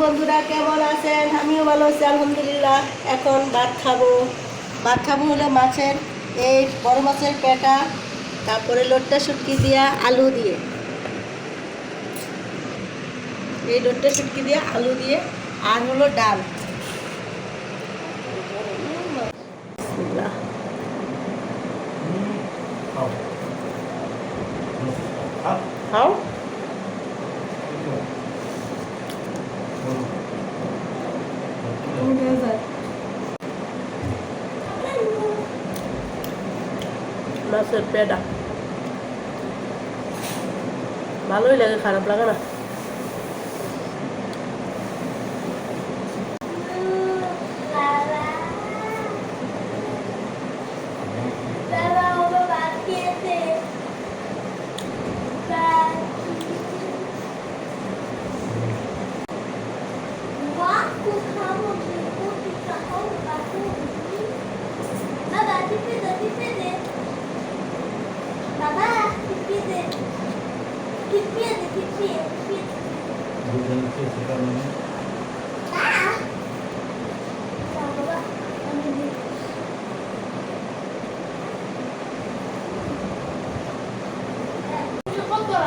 বন্ধুরা কেমন আছেন? আমিও ভালো আছি আলহামদুলিল্লাহ। এখন ভাত খাব। ভাত খাব হলো মাছের এই বড় মাছের পেটা তারপরে লোটটা শুটকি দিয়া আলু দিয়ে। এই লোটটা শুটকি দিয়ে আলু দিয়ে আর হলো ডাল। খাও। মাছের পেটা ভালোই লাগে খারাপ লাগে না।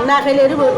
না খাইলে এরই বলব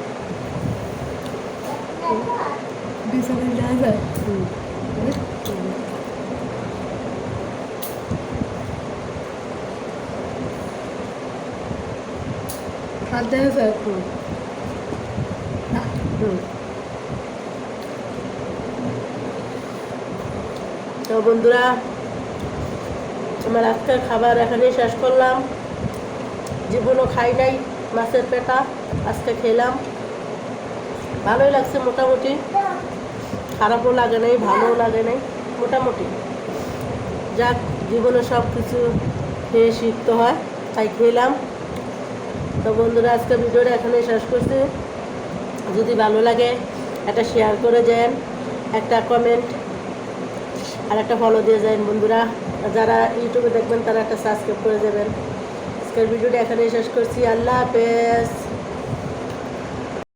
তো বন্ধুরা, আমার আজকের খাবার এখানে শেষ করলাম। জীবনও খাই নাই, মাছের পেটা, আজকে খেলাম। ভালোই লাগছে মোটামুটি। খারাপও লাগে নাই, ভালোও লাগে নাই, মোটামুটি। যাক, জীবনে সব কিছু খেয়ে শিখতে হয়, তাই খেলাম। তো বন্ধুরা, আজকে ভিডিওটা এখানে শেষ করছি। যদি ভালো লাগে, একটা শেয়ার করে যান একটা কমেন্ট আর একটা ফলো দিয়ে যান বন্ধুরা। যারা ইউটিউবে দেখবেন, তারা একটা সাবস্ক্রাইব করে যাবেন আজকের ভিডিওটা এখানে শেষ করছি। আল্লাহ হাফেজ।